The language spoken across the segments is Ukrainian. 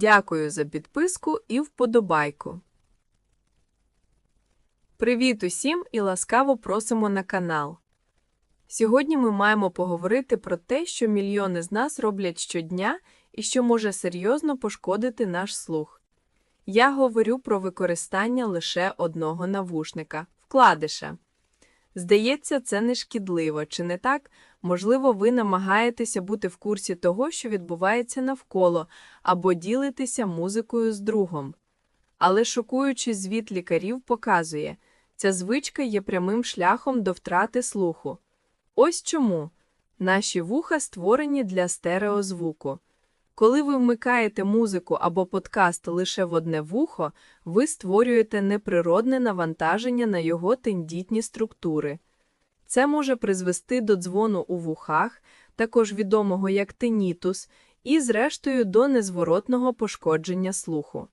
Дякую за підписку і вподобайку. Привіт усім і ласкаво просимо на канал. Сьогодні ми маємо поговорити про те, що мільйони з нас роблять щодня і що може серйозно пошкодити наш слух. Я говорю про використання лише одного навушника вкладиша. Здається, це не шкідливо, чи не так? Можливо, ви намагаєтеся бути в курсі того, що відбувається навколо, або ділитеся музикою з другом. Але шокуючий звіт лікарів показує, ця звичка є прямим шляхом до втрати слуху. Ось чому наші вуха створені для стереозвуку. Коли ви вмикаєте музику або подкаст лише в одне вухо, ви створюєте неприродне навантаження на його тендітні структури. Це може призвести до дзвону у вухах, також відомого як тенітус, і, зрештою, до незворотного пошкодження слуху.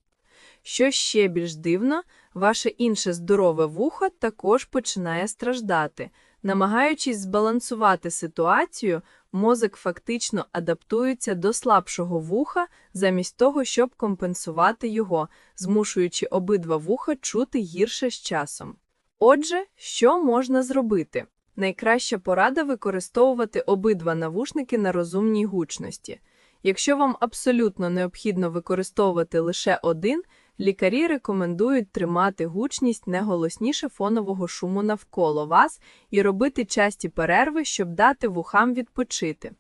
Що ще більш дивно, ваше інше здорове вухо також починає страждати. Намагаючись збалансувати ситуацію, мозок фактично адаптується до слабшого вуха замість того, щоб компенсувати його, змушуючи обидва вуха чути гірше з часом. Отже, що можна зробити? Найкраща порада використовувати обидва навушники на розумній гучності. Якщо вам абсолютно необхідно використовувати лише один, лікарі рекомендують тримати гучність не голосніше фонового шуму навколо вас і робити часті перерви, щоб дати вухам відпочити.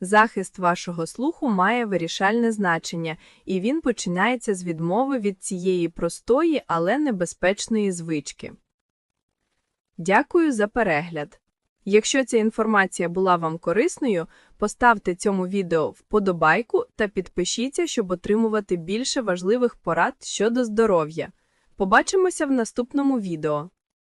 Захист вашого слуху має вирішальне значення, і він починається з відмови від цієї простої, але небезпечної звички. Дякую за перегляд. Якщо ця інформація була вам корисною, поставте цьому відео вподобайку та підпишіться, щоб отримувати більше важливих порад щодо здоров'я. Побачимося в наступному відео.